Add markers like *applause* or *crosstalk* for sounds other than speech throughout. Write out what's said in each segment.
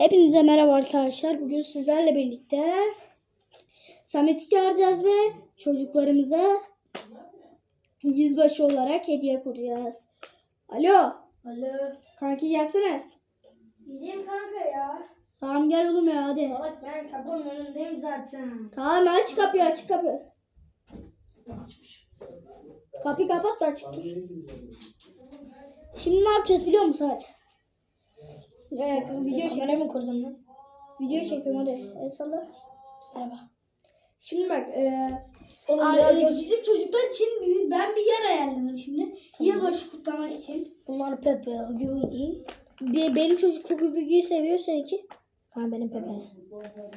Hepinize merhaba arkadaşlar. Bugün sizlerle birlikte Samet'i çağıracağız ve çocuklarımıza yılbaşı olarak hediye kuracağız. Alo. Alo. Kanki gelsene. Gideyim kanka ya. Tamam gel oğlum ya hadi. Salak ben kapının önündeyim zaten. Tamam aç kapıyı aç kapı. Açmış. Kapıyı kapat da açık dur. Şimdi ne yapacağız biliyor musun Samet? Ee, video çek. Kamera mı kurdun lan? Video çekiyorum hadi. El salla. Merhaba. Şimdi bak. E, Oğlum Abi, biraz e, göz- bizim çocuklar için bir- ben bir yer ayarladım şimdi. Yılbaşı kutlamak için. Bunlar Pepe, Yugi. Bir, benim çocuk Hugi Bugi'yi seviyor seninki. Ha benim Pepe.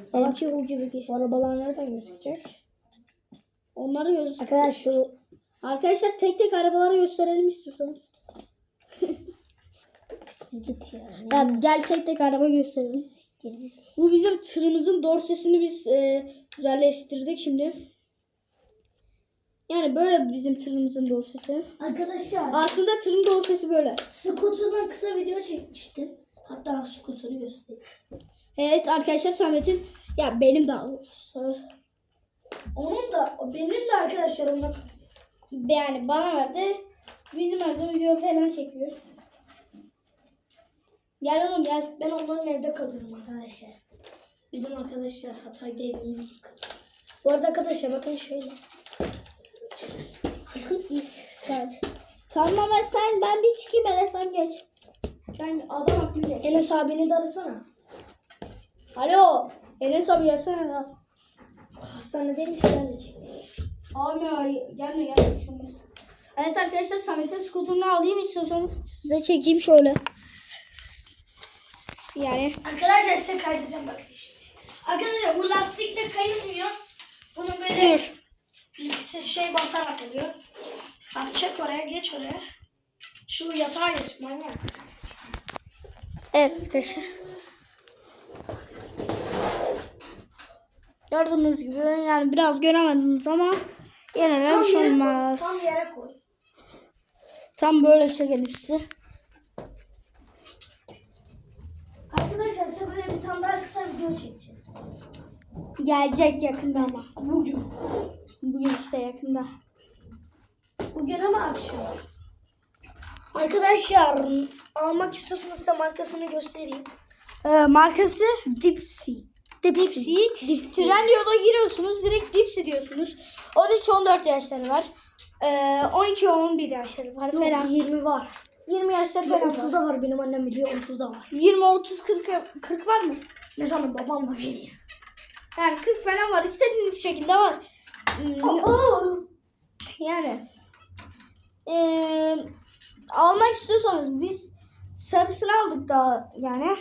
Seninki Hugi Bugi. Bu arabalar nereden gözükecek? Onları göz. Arkadaş şu Arkadaşlar tek tek arabaları gösterelim istiyorsanız. *laughs* git ya. Ya gel tek tek araba gösterelim. Bu bizim tırımızın dorsesini biz e, güzelleştirdik şimdi. Yani böyle bizim tırımızın dorsesi. Arkadaşlar Aslında tırın dorsesi böyle. Scooter'dan kısa video çekmiştim. Hatta Scooter'ı göstereyim. Evet arkadaşlar Samet'in ya benim daha doğrusu Onun da benim de arkadaşlarımla yani bana verdi. Bizim evde video falan çekiyor. Gel oğlum gel. ben onların evde kalıyorum arkadaşlar. Bizim arkadaşlar Hatay'da evimiz yıkıldı. Bu arada arkadaşlar bakın şöyle. Evet. Tamam ben sen ben bir çıkayım hele sen geç. Sen adam akıllı. Enes abini de arasana. Alo. Enes abi gelsene lan. Hastanedeymiş gelmeyecek. Gelme gelme şu olmaz. Evet arkadaşlar Samet'in skuterını alayım istiyorsanız size çekeyim şöyle. Yani Arkadaşlar size kaydıracağım bakın şimdi. Arkadaşlar bu lastikle kayılmıyor. Bunu böyle dur. bir vites şey basarak oluyor. Bak çek oraya geç oraya. Şu yatağa geç manyak. Evet arkadaşlar. Gördüğünüz gibi yani biraz göremediniz ama yine de olmaz. Tam yere koy. Tam böyle çekelim size. Arkadaşlar size böyle bir tane daha kısa video çekeceğiz. Gelecek yakında ama. Bugün. Bugün işte yakında. Bugün ama akşam. Arkadaşlar almak istiyorsanız size markasını göstereyim. Ee, markası Dipsy. Dipsy. Trendyol'a giriyorsunuz. Direkt Dipsy diyorsunuz. 13-14 yaşları var. Ee, 12-11 yaşları var Yok, falan. 20 var. 20 yaşları falan var. 30 da var benim annem biliyor 30 da var. 20, 30, 40, 40 var mı? Ne zaman babam da geliyor. Yani 40 falan var. İstediğiniz şekilde var. Hmm, Oo. Yani eee, almak istiyorsanız biz sarısını aldık daha yani.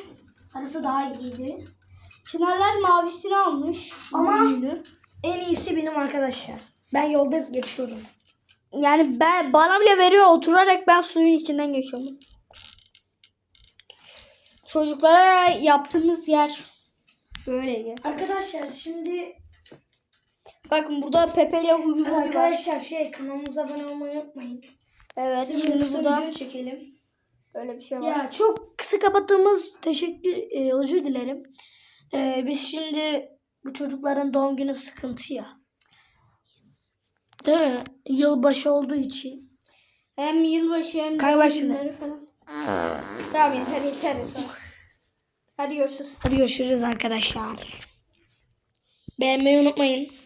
Sarısı daha iyiydi. Çınarlar mavisini almış. Ama-. En iyisi benim arkadaşlar. Ben yolda hep geçiyorum. Yani ben bana bile veriyor oturarak ben suyun içinden geçiyorum. Çocuklara yaptığımız yer böyleydi. Arkadaşlar şimdi Bakın burada Pepe ile Hugo var. arkadaşlar şey kanalımıza abone olmayı unutmayın. Evet Size şimdi burada video çekelim. böyle bir şey var. Ya çok kısa kapattığımız teşekkür e, özür dilerim. E, biz şimdi bu çocukların doğum günü sıkıntı ya. Değil mi? Yılbaşı olduğu için. Hem yılbaşı hem Kay doğum başına. günleri falan. Tamam yeter. yeter. Hadi görüşürüz. Hadi görüşürüz arkadaşlar. Beğenmeyi unutmayın.